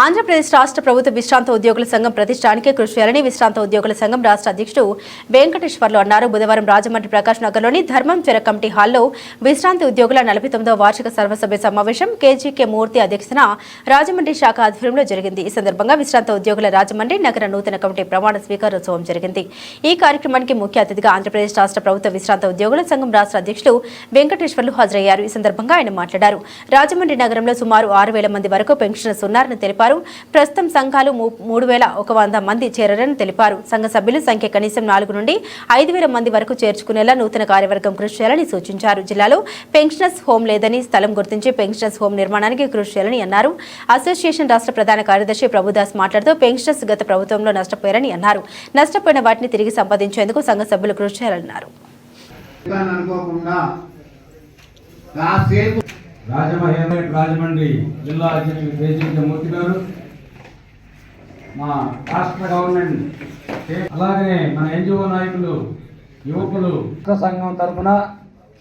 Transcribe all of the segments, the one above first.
ఆంధ్రప్రదేశ్ రాష్ట్ర ప్రభుత్వ విశ్రాంత ఉద్యోగుల సంఘం ప్రతిష్టానికి కృషి చేయాలని విశ్రాంత ఉద్యోగుల సంఘం రాష్ట్ర అధ్యక్షుడు వెంకటేశ్వర్లు అన్నారు. బుధవారం రాజమండ్రి ప్రకాష్ నగర్లోని ధర్మం చెర కమిటీ హాల్లో విశ్రాంతి ఉద్యోగుల నలభై తొమ్మిదవ వార్షిక సర్వసభ్య సమావేశం కేజీకే మూర్తి అధ్యక్షతన రాజమండ్రి శాఖ ఆధ్వర్యంలో జరిగింది. ఈ సందర్భంగా విశ్రాంత ఉద్యోగుల రాజమండ్రి నగర నూతన కమిటీ ప్రమాణ స్వీకారోత్సవం జరిగింది. ఈ కార్యక్రమానికి ముఖ్య అతిథిగా ఆంధ్రప్రదేశ్ రాష్ట్ర ప్రభుత్వ విశ్రాంత ఉద్యోగుల సంఘం రాష్ట్ర అధ్యక్షుడు వెంకటేశ్వర్లు హాజరయ్యారు. ఈ సందర్భంగా ఆయన మాట్లాడారు. రాజమండ్రి నగరంలో సుమారు ఆరు వేల మంది వరకు పెన్షనర్స్ ఉన్నారని తెలిపారు. ప్రస్తుతం సంఘాలు మూడు వేల ఒక వంద మంది చేరారని తెలిపారు. సంఘ సభ్యుల సంఖ్య కనీసం నాలుగు నుండి ఐదు వేల మంది వరకు చేర్చుకునేలా నూతన కార్యవర్గం కృషి చేయాలని సూచించారు. జిల్లాలో పెన్షనర్స్ హోం లేదని స్థలం గుర్తించి పెన్షనర్స్ హోం నిర్మాణానికి కృషి చేయాలని అన్నారు. అసోసియేషన్ రాష్ట్ర ప్రధాన కార్యదర్శి ప్రభుదాస్ మాట్లాడుతూ పెన్షనర్స్ గత ప్రభుత్వంలో నష్టపోయారని అన్నారు. నష్టపోయిన వాటిని తిరిగి సంపాదించేందుకు సంఘ సభ్యులు కృషి చేయాలన్నారు. రాజమహేంద్ర రాజమండ్రి జిల్లా అధ్యక్షుడు కేజీకే మూర్తి గారు మా రాష్ట్ర గవర్నమెంట్ అలాగే మన ఎన్జిఓ నాయకులు యువకులు సంఘం తరఫున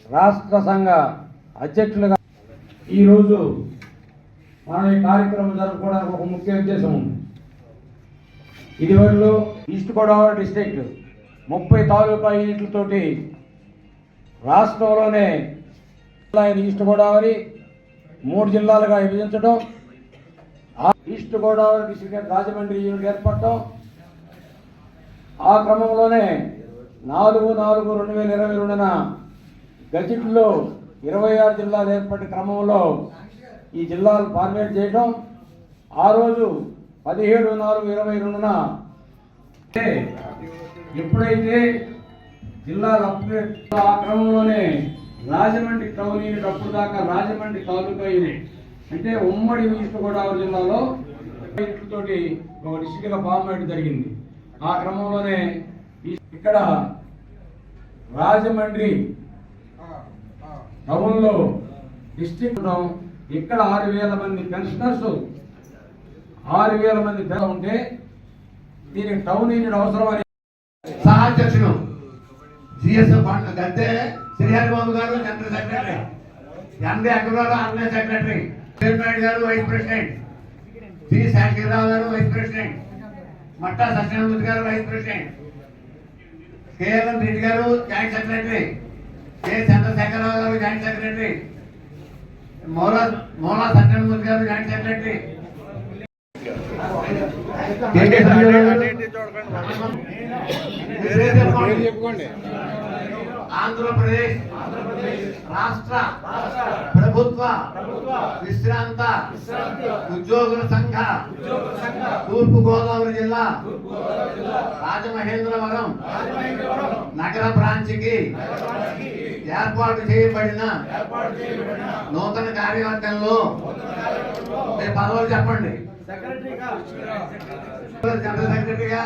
రాష్ట్ర సంఘ అధ్యక్షులుగా ఈరోజు మనం ఈ కార్యక్రమం జరుపుకోవడానికి ఒక ముఖ్య ఉద్దేశం ఉంది. ఇదివరలో ఈస్ట్ గోదావరి డిస్ట్రిక్ట్ ముప్పై తాలూకా యూనిట్లతోటి రాష్ట్రంలోనే ఈస్ట్ గోదావరి మూడు జిల్లాలుగా విభజించడం east Godavari district Rajahmundry unit ఏర్పడటం ఆ క్రమంలోనే నాలుగు నాలుగు రెండు వేల ఇరవై రెండున గజెట్లో ఇరవై ఆరు జిల్లాలు ఏర్పడిన క్రమంలో ఈ జిల్లాలు ఫార్మేట్ చేయడం ఆ రోజు పదిహేడు నాలుగు ఇరవై రెండున ఎప్పుడైతే జిల్లాలు అప్డేట్ ఆ క్రమంలోనే రాజమండ్రి టౌన్ యూనిట్ అప్పుడు దాకా రాజమండ్రి తాలూకా యూనిట్. అంటే ఉమ్మడి ఈస్ట్ గోదావరి జిల్లాలో తోటి ఒక డిస్ట్రిక్ట్గా ఫామ్ అయ్యడం జరిగింది. ఆ క్రమంలోనే ఇక్కడ రాజమండ్రి టౌన్లో డిస్ట్రిక్ట్ ఇక్కడ ఆరు వేల మంది పెన్షనర్స్ ఆరు వేల మంది పిల్లలు ఉంటే దీనికి టౌన్ యూనిట్ అవసరమని సహాధ్యక్షుడు జిఎస్ఎఫ్ అంటే Srihari Babu garu general secretary. MD Agarwal organise secretary. Naidu garu vice president. C Shanti Rao గారు వైస్ ప్రెసిడెంట్. మట్టా సత్యనారాయణ గారు వైస్ ప్రెసిడెంట్. కేఎల్ఎన్ రెడ్డి గారు joint secretary. K. Chandrasekhar Rao garu joint secretary. Maula Maula Satyanarayana garu joint secretary. గారు. ఆంధ్రప్రదేశ్ రాష్ట్ర ప్రభుత్వ విశ్రాంత ఉద్యోగుల సంఘ తూర్పు గోదావరి జిల్లా రాజమహేంద్రవరం నగర బ్రాంచ్కి ఏర్పాటు చేయబడిన నూతన కార్యవర్గంలో మీ పదవులు చెప్పండి. జనరల్ సెక్రటరీగా.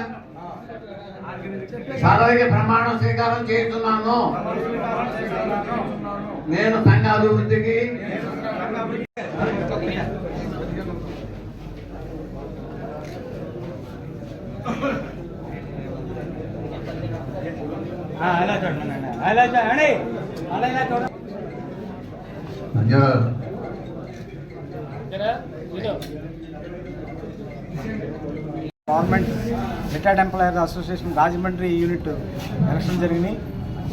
పదవికి ప్రమాణ స్వీకారం చేస్తున్నాను. నేను సంఘ అభివృద్ధికి అలా చూడండి అలా చూడండి. అలా ఇలా చూడండి. Government retired employer association Rajahmundry unit election జరిగినాయి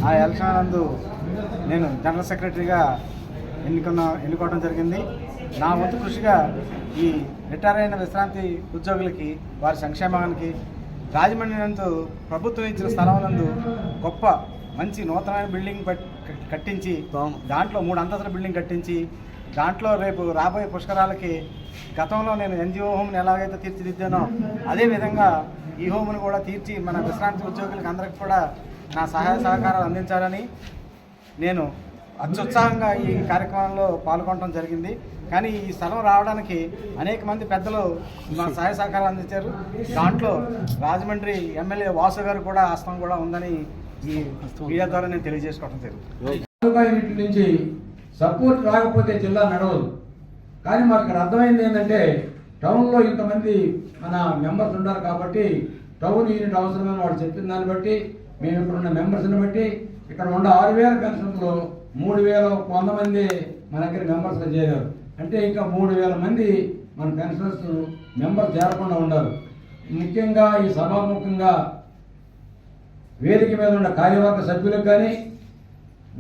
ఆ ఎలక్షన్ నందు నేను జనరల్ సెక్రటరీగా ఎన్నుకున్న ఎన్నుకోవడం జరిగింది. నా వంతు కృషిగా ఈ రిటైర్ అయిన విశ్రాంతి ఉద్యోగులకి వారి సంక్షేమానికి రాజమండ్రి నందు ప్రభుత్వం ఇచ్చిన స్థలం నందు గొప్ప మంచి నూతనమైన బిల్డింగ్ కట్టించి దాంట్లో మూడు అంతస్తుల బిల్డింగ్ కట్టించి దాంట్లో రేపు రాబోయే పుష్కరాలకి గతంలో నేను ఎన్జిఓ హోమ్ని ఎలాగైతే తీర్చిదిద్దానో అదే విధంగా ఈ హోమ్ను కూడా తీర్చి మన విశ్రాంతి ఉద్యోగులకు అందరికి కూడా నా సహాయ సహకారాలు అందించాలని నేను అత్యుత్సాహంగా ఈ కార్యక్రమంలో పాల్గొనడం జరిగింది. కానీ ఈ స్థలం రావడానికి అనేక మంది పెద్దలు మా సహాయ సహకారాలు అందించారు. దాంట్లో రాజమండ్రి ఎమ్మెల్యే వాసు గారు కూడా హస్తం కూడా ఉందని ఈ మీడియా ద్వారా నేను తెలియజేసుకోవడం జరుగుతుంది నుంచి సపోర్ట్ రాకపోతే జిల్లా నడవదు. కానీ మాకు ఇక్కడ అర్థమైంది ఏంటంటే టౌన్లో ఇంతమంది మన మెంబర్స్ ఉన్నారు కాబట్టి టౌన్ యూనిట్ అవసరమని వాళ్ళు చెప్పిన దాన్ని బట్టి మేము ఇక్కడున్న మెంబర్స్ని బట్టి ఇక్కడ ఉన్న ఆరు వేల పెన్షన్లో మూడు వేల వంద మంది మన దగ్గర మెంబర్స్గా చేరారు. అంటే ఇంకా మూడు వేల మంది మన పెన్షనర్స్ మెంబర్ చేరకుండా ఉండాలి ముఖ్యంగా ఈ సభాముఖంగా వేదిక మీద ఉన్న కార్యవర్గ సభ్యులకు కానీ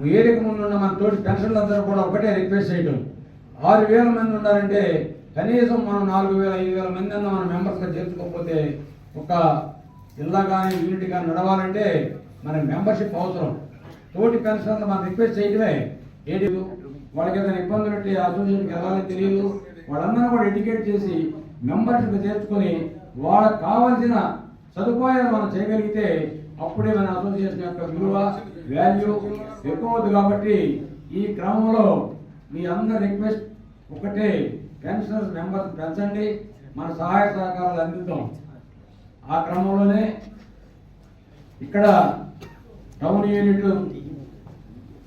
వేదిక ముందు ఉన్న మన తోటి పెన్షన్లందరూ కూడా ఒకటే రిక్వెస్ట్ చేయడం ఆరు వేల మంది ఉన్నారంటే కనీసం మనం నాలుగు వేల ఐదు వేల మంది అన్న మనం మెంబర్స్గా చేర్చుకోకపోతే ఒక జిల్లా కానీ యూనిట్ కానీ నడవాలంటే మన మెంబర్షిప్ అవసరం. తోటి పెన్షన్లు మనం రిక్వెస్ట్ చేయడమే ఏది వాళ్ళకి ఏదైనా ఇబ్బందులు ఉంటే అసోసియేషన్కి వెళ్ళాలని తెలియదు. వాళ్ళందరూ కూడా ఎడ్యుకేట్ చేసి మెంబర్షిప్ చేర్చుకొని వాళ్ళకి కావాల్సిన సదుపాయాలు మనం చేయగలిగితే అప్పుడే మన అసోసియేషన్ యొక్క విలువ వాల్యూ ఎక్కువ కాబట్టి ఈ క్రమంలో మీ అందరి రిక్వెస్ట్ ఒకటే. పెన్షనర్స్ మెంబర్స్ పెంచండి. మన సహాయ సహకారాలు అందిద్దాం. ఆ క్రమంలోనే ఇక్కడ టౌన్ యూనిట్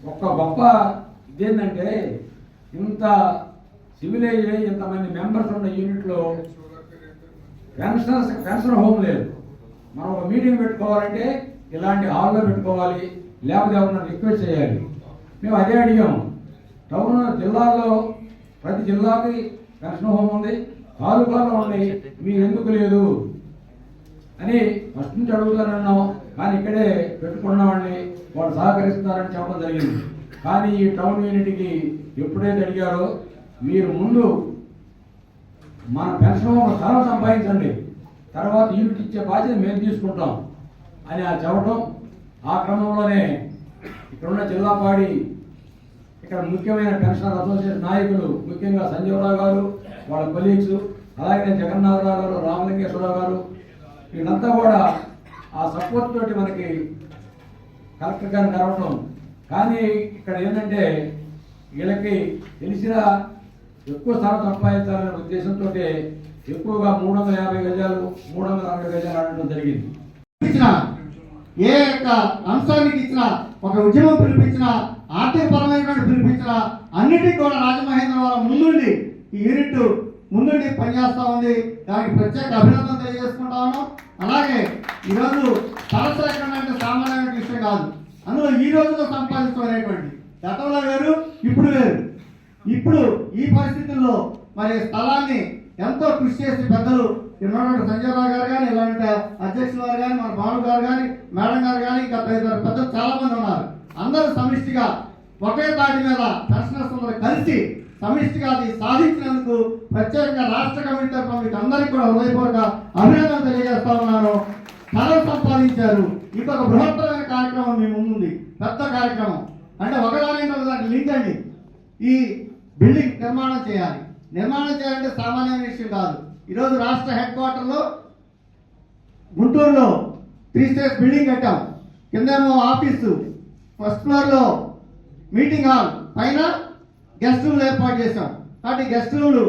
ఒక గొప్ప ఇదేంటంటే ఇంత సివిలైజ్ అయ్యి ఇంతమంది మెంబర్స్ ఉన్న యూనిట్లో పెన్షనర్స్ పెన్షన్ హోమ్ లేదు. మనం ఒక మీటింగ్ పెట్టుకోవాలంటే ఇలాంటి హాల్లో పెట్టుకోవాలి. లేకపోతే ఎవరన్నా రిక్వెస్ట్ చేయాలి. మేము అదే అడిగాం. టౌన్ జిల్లాల్లో ప్రతి జిల్లాకి పెన్షన్ హోమ్ ఉంది తాలూకాలో ఉంది మీరు ఎందుకు లేదు? అని ఫస్ట్ నుంచి అడుగుతానన్నాం కానీ ఇక్కడే పెట్టుకున్నామండి వాళ్ళు సహకరిస్తున్నారని చెప్పడం జరిగింది. కానీ ఈ టౌన్ యూనిట్కి ఎప్పుడైతే అడిగారో మీరు ముందు మన పెన్షన్ ఒక స్థలం సంపాదించండి. తర్వాత యూనిట్ ఇచ్చే బాధ్యత మేము తీసుకుంటాం అని ఆ చెప్పడం ఆ క్రమంలోనే ఇక్కడున్న జిల్లాపాడి ఇక్కడ ముఖ్యమైన పెన్షనర్ అసోసియేషన్ నాయకులు ముఖ్యంగా సంజీవరావు గారు వాళ్ళ కొలీగ్స్ అలాగే జగన్నాథరావు గారు రామలింగేశ్వరరావు గారు వీళ్ళంతా కూడా ఆ సపోర్ట్ తోటి మనకి కలెక్టర్ గారిని కలవటం. కానీ ఇక్కడ ఏంటంటే వీళ్ళకి తెలిసిన ఎక్కువ స్థలం సంపాదించాలనే ఉద్దేశంతో ఎక్కువగా మూడు వందల యాభై గజాలు మూడు వందల అరవై గజాలు ఆడటం జరిగింది. ఏ యొక్క అంశానికి ఇచ్చిన ఒక ఉద్యమం పిలిపించిన ఆర్థిక పరమైనటువంటి పిలిపించిన అన్నిటికీ కూడా రాజమహేంద్రవరం ముందుండి ఈ యూనిట్ ముందుండి పనిచేస్తూ ఉంది. దానికి ప్రత్యేక అభినందన తెలియజేసుకుంటాను అలాగే ఈరోజు స్థలసేకరణ అంటే సామాన్యమైన విషయం కాదు. అందులో ఈ రోజులో సంపాదించుకునేటువంటి గతంలో వేరు ఇప్పుడు వేరు. ఇప్పుడు ఈ పరిస్థితుల్లో మరి స్థలాన్ని ఎంతో కృషి చేసి పెద్దలు ఉన్నటువంటి సంజయ్ రావు గారు కానీ ఇలాంటి అధ్యక్షుల గారు కానీ మన బాబు గారు కానీ మేడం గారు కానీ ఇంకా తదితర పెద్ద చాలా మంది ఉన్నారు. అందరూ సమిష్టిగా ఒకే తాటి మీద పెన్షనర్స్ కలిసి సమిష్టిగా అది సాధించినందుకు ప్రత్యేకంగా రాష్ట్ర కమిటీ తరఫున మీకు అందరికీ కూడా హృదయపూర్వక అభినందన తెలియజేస్తా ఉన్నాను. ధనం సంపాదించారు. ఇంకొక బృహత్తరమైన కార్యక్రమం మీ ముందుంది. పెద్ద కార్యక్రమం. అంటే ఒకదాని ఒకదానికి లింక్ అండి. ఈ బిల్డింగ్ నిర్మాణం చేయాలి. నిర్మాణం చేయాలంటే సామాన్యమైన విషయం కాదు. ఈరోజు రాష్ట్ర హెడ్ క్వార్టర్లో గుంటూరులో త్రీ స్టేజ్ బిల్డింగ్ కట్టాం. కిందేమో ఆఫీసు ఫస్ట్ ఫ్లోర్లో మీటింగ్ హాల్ పైన గెస్ట్ రూమ్లు ఏర్పాటు చేశాం. కాబట్టి గెస్ట్ రూమ్లు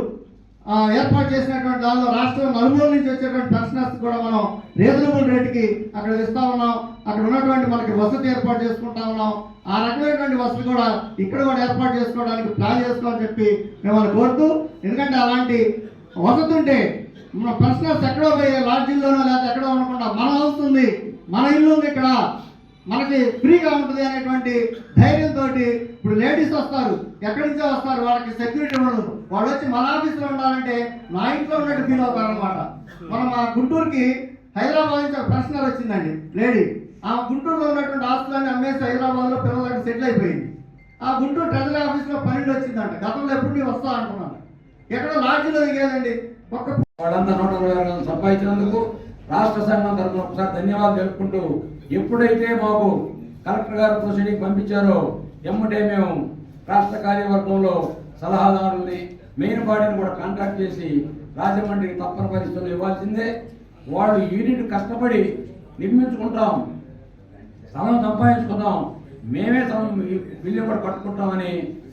ఏర్పాటు చేసినటువంటి దానిలో రాష్ట్రం నలుమూల నుంచి వచ్చేటువంటి పెన్షనర్స్ కూడా మనం రీజనబుల్ రేటుకి అక్కడ ఇస్తా ఉన్నాం. అక్కడ ఉన్నటువంటి మనకి వసతి ఏర్పాటు చేసుకుంటా ఉన్నాం. ఆ రకమైనటువంటి వసతి కూడా ఇక్కడ కూడా ఏర్పాటు చేసుకోవడానికి ప్లాన్ చేసుకోవాలని చెప్పి మిమ్మల్ని కోరుతూ ఎందుకంటే అలాంటి వసతి ఉంటే మన పెన్షనర్స్ ఎక్కడో లాడ్జిల్లోనో లేకపోతే ఎక్కడో అనుకుంటా మన హౌస్ ఉంది మన ఇల్లు ఉంది ఇక్కడ. మనకి ఫ్రీగా ఉంటుంది అనేటువంటి ధైర్యంతో ఇప్పుడు లేడీస్ వస్తారు ఎక్కడి నుంచో వస్తారు వాళ్ళకి సెక్యూరిటీ ఉండదు. వాళ్ళు వచ్చి మన ఆఫీస్లో ఉండాలంటే నా ఇంట్లో ఉన్నట్టు ఫీల్ అవుతారనమాట మనం మా గుంటూరుకి హైదరాబాద్ నుంచి ఒక ప్రశ్నర్ వచ్చిందండి లేడీ ఆ గుంటూరులో ఉన్నటువంటి ఆస్తులన్నీ అమ్మేసి హైదరాబాద్లో పిల్లలకి సెటిల్ అయిపోయింది. ఆ గుంటూరు ట్రెజరీ ఆఫీస్లో పన్నెండు వచ్చిందంట. గతంలో ఎప్పుడు నేను వస్తా అనుకున్నాను. ఎక్కడో లాడ్జిలో దిగేదండి. ఒక్క వాళ్ళంతా నూట ఇరవై సంపాదించినందుకు రాష్ట్ర సంఘం తరఫున ఒకసారి ధన్యవాదాలు తెలుపుకుంటూ ఎప్పుడైతే మాకు కలెక్టర్ గారు ప్రొసీడింగ్ పంపించారో ఎమ్మటే మేము రాష్ట్ర కార్యవర్గంలో సలహాదారుల్ని మెయిన్ బాడీని కూడా కాంటాక్ట్ చేసి రాజమండ్రికి తప్పని పరిస్థితులు ఇవ్వాల్సిందే. వాళ్ళు యూనిట్ కష్టపడి నిర్మించుకుంటాం. స్థలం సంపాదించుకుందాం. మేమే బిల్లు కూడా కట్టుకుంటామని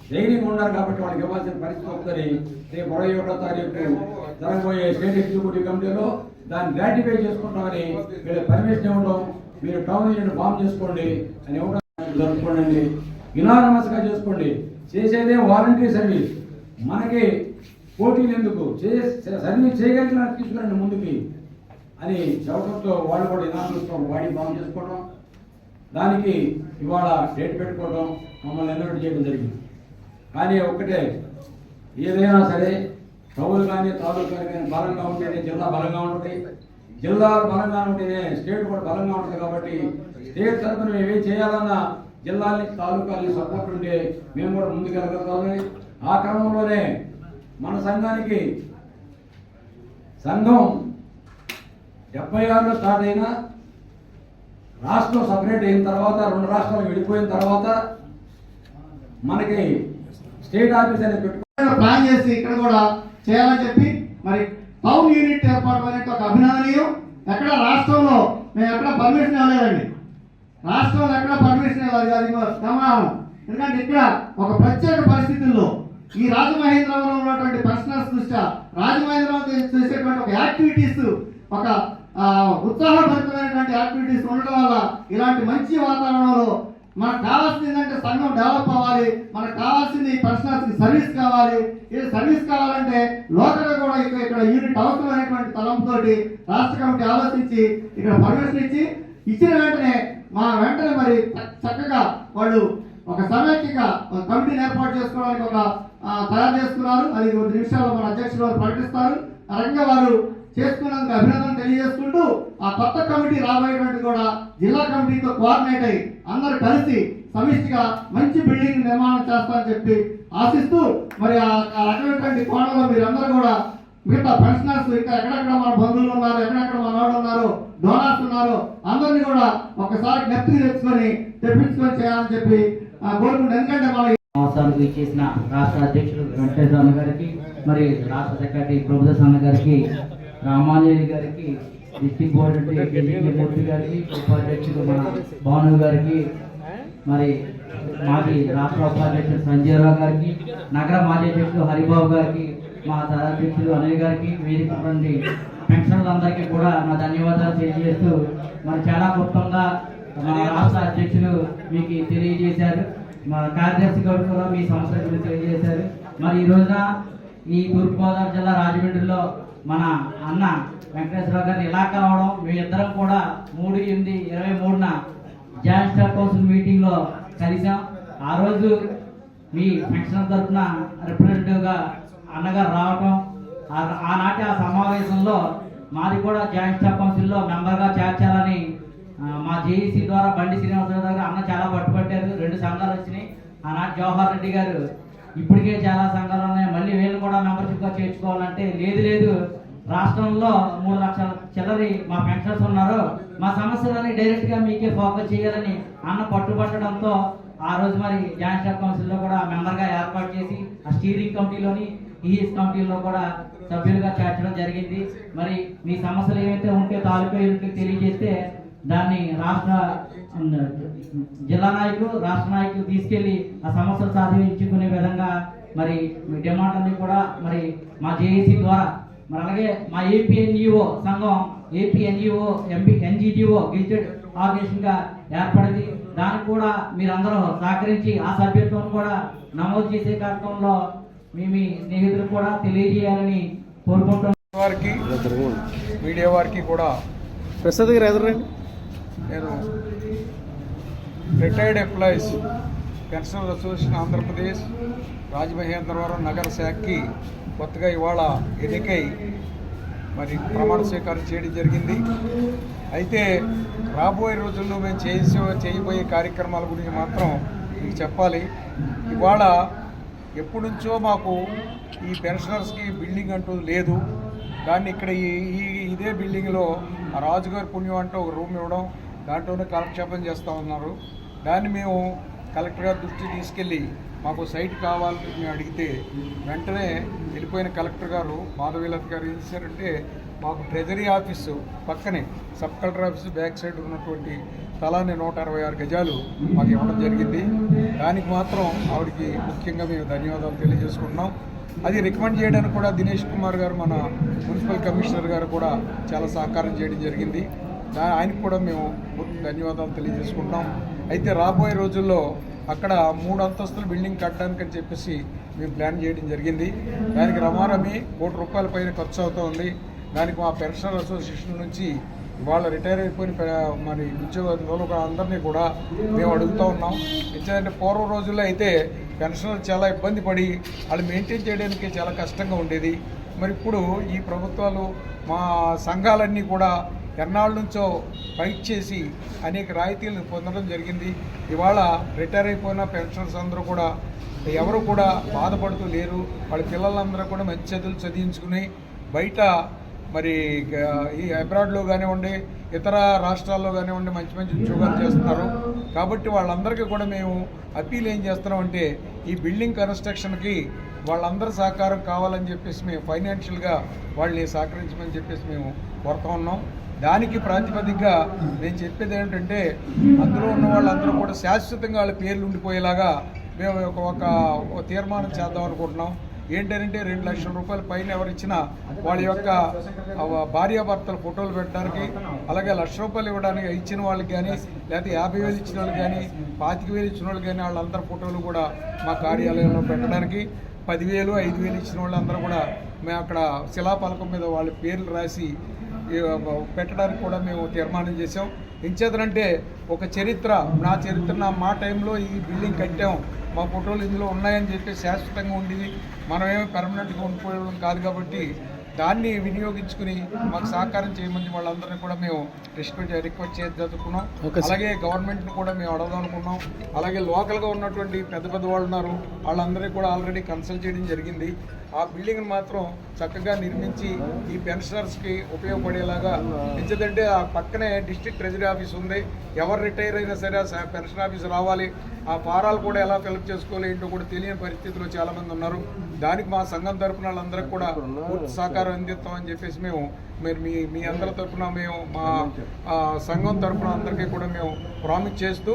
ధైర్యంగా ఉన్నారు కాబట్టి వాళ్ళకి ఇవ్వాల్సిన పరిస్థితి వస్తుంది. రేపు ఇరవై ఒకటో తారీఖు జరగబోయే స్టేట్ ఎగ్జిక్యూటివ్ కమిటీలో దాన్ని గ్రాటిఫై చేసుకుంటామని వీళ్ళ పర్మిషన్ ఇవ్వడం మీరు టౌన్ యూనిట్ ఫామ్ చేసుకోండి అని ఇవ్వడం జరుపుకోండి ఇనానమస్గా చేసుకోండి. చేసేదే వాలంటరీ సర్వీస్ మనకి పోటీలు ఎందుకు? చే సర్వీస్ చేయగలిగిన తీసుకురండి ముందుకి అని చెప్పడంతో వాళ్ళు కూడా ఇనామస్తో వాడి ఫామ్ చేసుకోవడం దానికి ఇవాళ డేట్ పెట్టుకోవడం మమ్మల్ని ఎన్నోటి చేయడం జరిగింది. కానీ ఒక్కటే ఏదైనా సరే టౌన్ కానీ తాలూకా కానీ బలంగా ఉంటేనే జిల్లా బలంగా ఉంటుంది. జిల్లా బలంగా ఉంటేనే స్టేట్ కూడా బలంగా ఉంటుంది కాబట్టి స్టేట్ తరఫున మేము ఏం చేయాలన్నా జిల్లాని తాలూకాలని సపోర్ట్ ఉంటే మేము కూడా ముందుకెళ్ళగలుగుతామని ఆ క్రమంలోనే మన సంఘానికి సంఘం డెబ్బై ఆరులో స్టార్ట్ అయినా రాష్ట్రం సపరేట్ అయిన తర్వాత రెండు రాష్ట్రాలు విడిపోయిన తర్వాత మనకి స్టేట్ ఆఫీస్ అనేది పెట్టుకుని ప్లాన్ చేసి ఇక్కడ కూడా చేయాలని చెప్పి మరి టౌన్ యూనిట్ ఏర్పాటు అనేది ఒక అభినందనీయం. ఎక్కడ రాష్ట్రంలో మేము ఎక్కడ పర్మిషన్ ఇవ్వలేదండి. రాష్ట్రంలో ఎక్కడ పర్మిషన్ ఇవ్వాలి అది గమనం ఎందుకంటే ఇక్కడ ఒక ప్రత్యేక పరిస్థితుల్లో ఈ రాజమహేంద్రవరం ఉన్నటువంటి పర్సనల్స్ దృష్ట్యా రాజమహేంద్రవరం చేసేటువంటి ఒక యాక్టివిటీస్ ఒక ఉత్సాహభరితమైనటువంటి యాక్టివిటీస్ ఉండడం వల్ల ఇలాంటి మంచి వాతావరణంలో మనకు కావాల్సింది ఏంటంటే సంఘం డెవలప్ అవ్వాలి మనకు కావాల్సింది పర్సనల్స్ సర్వీస్ కావాలి. ఈ సర్వీస్ కావాలంటే లోకల్గా కూడా ఇక్కడ ఇక్కడ యూనిట్ అవసరమైనటువంటి తలంపుతోటి రాష్ట్ర కమిటీ ఆలోచించి ఇక్కడ పర్మిషన్ ఇచ్చి ఇచ్చిన వెంటనే మా వెంటనే మరి చక్కగా వాళ్ళు ఒక సమైక్యక ఒక కమిటీని ఏర్పాటు చేసుకోవడానికి ఒక తయారు చేసుకున్నారు. అది కొద్ది నిమిషాల్లో మన అధ్యక్షులు వారు ప్రకటిస్తారు. ఆ రకంగా వారు చేసుకున్నందుకు అభినందన తెలియజేసుకుంటూ ఆ కొత్త కమిటీ రాబోయేటువంటి కూడా జిల్లా కమిటీతో కోఆర్డినేట్ అయ్యి అందరూ కలిసి సమిష్టిగా మంచి బిల్డింగ్ నిర్మాణం చేస్తామని చెప్పి ఆశిస్తూ మరి ఆ రకమైనటువంటి కోణంలో మీరందరూ కూడా మిగతా పెన్షనర్స్ ఇంకా ఎక్కడెక్కడ మన బంధువులు ఉన్నారు ఎక్కడెక్కడ మన వాళ్ళు ఉన్నారు డోనర్స్ ఉన్నారు అందరినీ కూడా ఒకసారి జ్ఞప్తికి తెచ్చుకొని తెప్పించుకొని చేయాలని చెప్పి ఆ, ఎందుకంటే మన సంవత్సరాలకు ఇచ్చేసిన రాష్ట్ర అధ్యక్షుడు వెంకటేశ్వర గారికి మరి రాష్ట్ర సెక్రటరీ ప్రభుత్వ గారికి రామాంజలి గారికి డిస్టిక్ బోర్డు మూర్తి గారికి ఉపాధ్యక్షులు మన భాను గారికి మరి మాజీ రాష్ట్ర ఉపాధ్యక్షులు సంజయరావు గారికి నగర మాజీ అధ్యక్షులు హరిబాబు గారికి మా సహాధ్యక్షులు అనిల్ గారికి వేదిక నుండి పెన్షన్లందరికీ కూడా నా ధన్యవాదాలు తెలియజేస్తూ మరి చాలా క్లుప్తంగా మన రాష్ట్ర అధ్యక్షులు మీకు తెలియజేశారు. మా కార్యదర్శి గారు కూడా మీ సంస్థ తెలియజేశారు. మరి ఈ రోజున ఈ తూర్పుగోదావరి జిల్లా రాజమండ్రిలో మన అన్న వెంకటేశ్వరరావు గారిని ఇలా కలవడం మేమిద్దరం కూడా మూడు ఎనిమిది ఇరవై మూడున జాయింట్ స్టార్ కౌన్సిల్ మీటింగ్లో కలిసాం ఆ రోజు మీ పెన్షన్ తరఫున రిప్రజెంటేటివ్గా అన్నగారు రావటం. ఆ- ఆనాటి ఆ సమావేశంలో మాది కూడా జాయింట్ స్టాఫ్ కౌన్సిల్లో మెంబర్గా చేర్చాలని మా జేఈసీ ద్వారా బండి శ్రీనివాసరావు గారు అన్న చాలా పట్టుబట్టారు. రెండు సంఘాలు వచ్చినాయి. ఆనాటి జవహర్ రెడ్డి గారు ఇప్పటికే చాలా సంఘాలు ఉన్నాయి. మళ్ళీ వీళ్ళు కూడా మెంబర్షిప్గా చేర్చుకోవాలంటే లేదు లేదు. రాష్ట్రంలో మూడు లక్షల చిల్లరి మా పెన్షన్స్ ఉన్నారు. మా సమస్యలని డైరెక్ట్గా మీకే ఫోకస్ చేయాలని అన్న పట్టుబట్టడంతో ఆ రోజు మరి జాయింట్ స్టాఫ్ కౌన్సిల్లో కూడా మెంబర్గా ఏర్పాటు చేసి ఆ స్టీరింగ్ కమిటీలోని ఈఎస్ కమిటీలో కూడా సభ్యులుగా చేర్చడం జరిగింది. మరి మీ సమస్యలు ఏవైతే ఉంటే తాలూకా యూనిట్కి తెలియజేస్తే దాన్ని రాష్ట్ర జిల్లా నాయకులు రాష్ట్ర నాయకులు తీసుకెళ్ళి ఆ సమస్యలు సాధించుకునే విధంగా మరి మీ డిమాండ్ అన్ని కూడా మరి మా జేఏసీ ద్వారా మరి అలాగే మా ఏపీఎన్జిఓ సంఘం ఏపీఎన్జిఓ ఎంపీ ఎన్జిటిఓ గెజిటెడ్ ఆర్గనైజేషన్గా ఏర్పడింది. దానికి కూడా మీరందరూ సహకరించి ఆ సభ్యత్వం కూడా నమోదు చేసే కార్యక్రమంలో మీ మీ స్నేహితులు కూడా తెలియజేయాలని కోరుకుంటున్నాను వారికి మీడియా వారికి కూడా ప్రసాద్ గారు ఎదురండి నేను retired employees pensioner association Andhra Pradesh Rajamahendravaram నగర శాఖకి కొత్తగా ఇవాళ ఎన్నికై మరి ప్రమాణ స్వీకారం చేయడం జరిగింది. అయితే రాబోయే రోజుల్లో మేము చేసి చేయబోయే కార్యక్రమాల గురించి మాత్రం మీకు చెప్పాలి. ఇవాళ ఎప్పటి నుంచో మాకు ఈ పెన్షనర్స్కి బిల్డింగ్ అంటూ లేదు. దాన్ని ఇక్కడ ఈ ఈ- ఇదే బిల్డింగ్లో రాజుగారి పుణ్యం అంటూ ఒక రూమ్ ఇవ్వడం దాంట్లోనే కాలక్షేపం చేస్తూ ఉన్నారు. దాన్ని మేము కలెక్టర్ గారి దృష్టి తీసుకెళ్ళి మాకు సైట్ కావాలని మేము అడిగితే వెంటనే వెళ్ళిపోయిన కలెక్టర్ గారు మాధవీల గారు ఏం చేశారంటే మాకు ట్రెజరీ ఆఫీసు పక్కనే sub collector office back side ఉన్నటువంటి స్థలాన్ని నూట అరవై ఆరు గజాలు మాకు ఇవ్వడం జరిగింది. దానికి మాత్రం ఆవిడకి ముఖ్యంగా మేము ధన్యవాదాలు తెలియజేసుకుంటున్నాం. అది రికమెండ్ చేయడానికి కూడా దినేష్ కుమార్ గారు మన మున్సిపల్ కమిషనర్ గారు కూడా చాలా సహకారం చేయడం జరిగింది. దా ఆయనకు కూడా మేము ధన్యవాదాలు తెలియజేసుకుంటాం. అయితే రాబోయే రోజుల్లో అక్కడ మూడు అంతస్తుల బిల్డింగ్ కట్టడానికి అని చెప్పేసి మేము ప్లాన్ చేయడం జరిగింది. దానికి రమారమి కోటి రూపాయల పైన ఖర్చు అవుతోంది దానికి మా పెన్షనర్ అసోసియేషన్ నుంచి వాళ్ళు రిటైర్ అయిపోయిన మరి ఉద్యోగులు అందరినీ కూడా మేము అడుగుతూ ఉన్నాం. ఎందుకంటే పూర్వ రోజుల్లో అయితే పెన్షనర్ చాలా ఇబ్బంది పడి వాళ్ళు మెయింటైన్ చేయడానికి చాలా కష్టంగా ఉండేది. మరి ఇప్పుడు ఈ ప్రభుత్వాలు మా సంఘాలన్నీ కూడా ఎన్నాళ్ళ నుంచో ఫైట్ చేసి అనేక రాయితీలను పొందడం జరిగింది. ఇవాళ రిటైర్ అయిపోయిన పెన్షనర్స్ అందరూ కూడా ఎవరు కూడా బాధపడుతూ లేరు. వాళ్ళ పిల్లలందరూ కూడా మంచి చదువులు చదివించుకుని బయట మరి ఈ అబ్రాడ్లో కానివ్వండి ఇతర రాష్ట్రాల్లో కానివ్వండి మంచి మంచి ఉద్యోగాలు చేస్తున్నారు. కాబట్టి వాళ్ళందరికీ కూడా మేము అప్పీల్ ఏం చేస్తున్నామంటే ఈ బిల్డింగ్ కన్స్ట్రక్షన్కి వాళ్ళందరి సహకారం కావాలని చెప్పేసి మేము ఫైనాన్షియల్గా వాళ్ళని సహకరించమని చెప్పేసి మేము కోరుతా ఉన్నాం. దానికి ప్రాతిపదికగా నేను చెప్పేది ఏంటంటే అందులో ఉన్న వాళ్ళందరూ కూడా శాశ్వతంగా వాళ్ళ పేర్లు ఉండిపోయేలాగా మేము ఒక ఒక తీర్మానం చేద్దాం అనుకుంటున్నాం. ఏంటంటే రెండు లక్షల రూపాయల పైన ఎవరిచ్చినా వాళ్ళ యొక్క భార్యాభర్తల ఫోటోలు పెట్టడానికి అలాగే లక్ష రూపాయలు ఇవ్వడానికి ఇచ్చిన వాళ్ళకి కానీ లేకపోతే యాభై వేలు ఇచ్చిన వాళ్ళు కానీ పాతిక వేలు ఇచ్చిన వాళ్ళు కానీ వాళ్ళందరి ఫోటోలు కూడా మా కార్యాలయంలో పెట్టడానికి పదివేలు ఐదు వేలు ఇచ్చిన వాళ్ళందరూ కూడా మేము అక్కడ శిలాపలకం మీద వాళ్ళ పేర్లు రాసి పెట్టడానికి కూడా మేము తీర్మానం చేసాం ఇంచేతనంటే ఒక చరిత్ర నా చరిత్ర నా మా టైంలో ఈ బిల్డింగ్ కట్టాం. మా ఫోటోలు ఇందులో ఉన్నాయని చెప్పి శాశ్వతంగా ఉండేది మనమేమో పెర్మనెంట్గా ఉండిపోవడం కాదు కాబట్టి దాన్ని వినియోగించుకుని మాకు సహకారం చేయమని వాళ్ళందరినీ కూడా మేము రిక్వెస్ట్ రిక్వెస్ట్ చేసి చదువుకున్నాం అలాగే గవర్నమెంట్ని కూడా మేము అడగదాం అనుకున్నాం అలాగే లోకల్గా ఉన్నటువంటి పెద్ద పెద్ద వాళ్ళు ఉన్నారు. వాళ్ళందరినీ కూడా ఆల్రెడీ కన్సల్ట్ చేయడం జరిగింది. ఆ బిల్డింగ్ని మాత్రం చక్కగా నిర్మించి ఈ పెన్షనర్స్కి ఉపయోగపడేలాగా ఎందుకంటే ఆ పక్కనే డిస్ట్రిక్ట్ ట్రెజరీ ఆఫీస్ ఉంది. ఎవరు రిటైర్ అయినా సరే ఆ పెన్షన్ ఆఫీస్ రావాలి. ఆ ఫారాలు కూడా ఎలా ఫిలప్ చేసుకోవాలి ఏంటో కూడా తెలియని పరిస్థితిలో చాలా మంది ఉన్నారు. దానికి మా సంఘం తరపున వాళ్ళందరికీ కూడా పూర్తి సహకారం అందిస్తామని చెప్పేసి మేము మీరు మీ మీ అందరి తరపున మేము మా సంఘం తరపున. అందరికీ కూడా మేము ప్రామిస్ చేస్తూ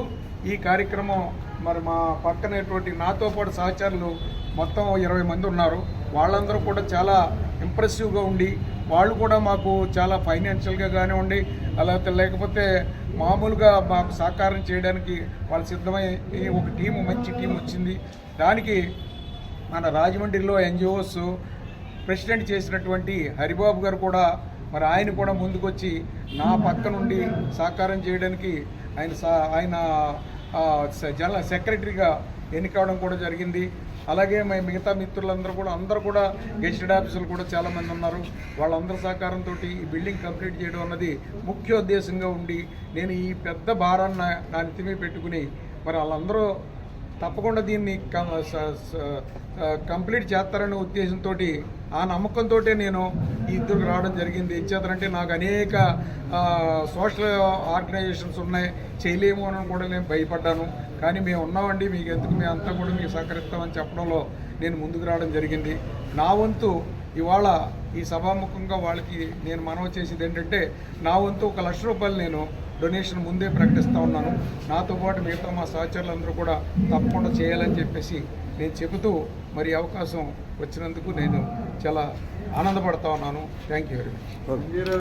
ఈ కార్యక్రమం మరి మా పక్కనేటువంటి నాతో పాటు సహచరులు మొత్తం ఇరవై మంది ఉన్నారు. వాళ్ళందరూ కూడా చాలా ఇంప్రెసివ్గా ఉండి వాళ్ళు కూడా మాకు చాలా ఫైనాన్షియల్గా కానివ్వండి అలా లేకపోతే మామూలుగా మాకు సహకారం చేయడానికి వాళ్ళు సిద్ధమై ఒక టీము మంచి టీం వచ్చింది. దానికి మన రాజమండ్రిలో ఎన్జిఓస్ ప్రెసిడెంట్ చేసినటువంటి హరిబాబు గారు కూడా మరి ఆయన కూడా ముందుకొచ్చి నా పక్క నుండి సహకారం చేయడానికి ఆయన సా- ఆయన జనరల్ సెక్రటరీగా ఎన్నికవడం కూడా జరిగింది. అలాగే మా మిగతా మిత్రులందరూ కూడా అందరూ కూడా గెస్టెడ్ ఆఫీసులు కూడా చాలామంది ఉన్నారు. వాళ్ళందరి సహకారంతో ఈ బిల్డింగ్ కంప్లీట్ చేయడం అన్నది ముఖ్య ఉద్దేశంగా ఉండి నేను ఈ పెద్ద భారాన్ని నా- నా పెట్టుకుని మరి వాళ్ళందరూ తప్పకుండా దీన్ని స- స- కంప్లీట్ చేస్తారనే ఉద్దేశంతో ఆ నమ్మకంతో నేను ఇద్దరు రావడం జరిగింది. ఇచ్చేతనంటే నాకు అనేక సోషల్ ఆర్గనైజేషన్స్ ఉన్నాయి. చేయలేము అని కూడా నేను భయపడ్డాను. కానీ మేము ఉన్నామండి. మీకు ఎందుకు మేము అంతా కూడా మీకు సహకరిస్తామని చెప్పడంలో నేను ముందుకు రావడం జరిగింది. నా వంతు ఇవాళ ఈ సభాముఖంగా వాళ్ళకి నేను మనవి చేసేది ఏంటంటే నా వంతు ఒక లక్ష రూపాయలు నేను డొనేషన్ ముందే ప్రకటిస్తూ ఉన్నాను. నాతో పాటు మిగతా మా సహచరులందరూ కూడా తప్పకుండా చేయాలని చెప్పేసి నేను చెబుతూ మరి అవకాశం వచ్చినందుకు నేను చాలా ఆనందపడతా ఉన్నాను. Thank you very much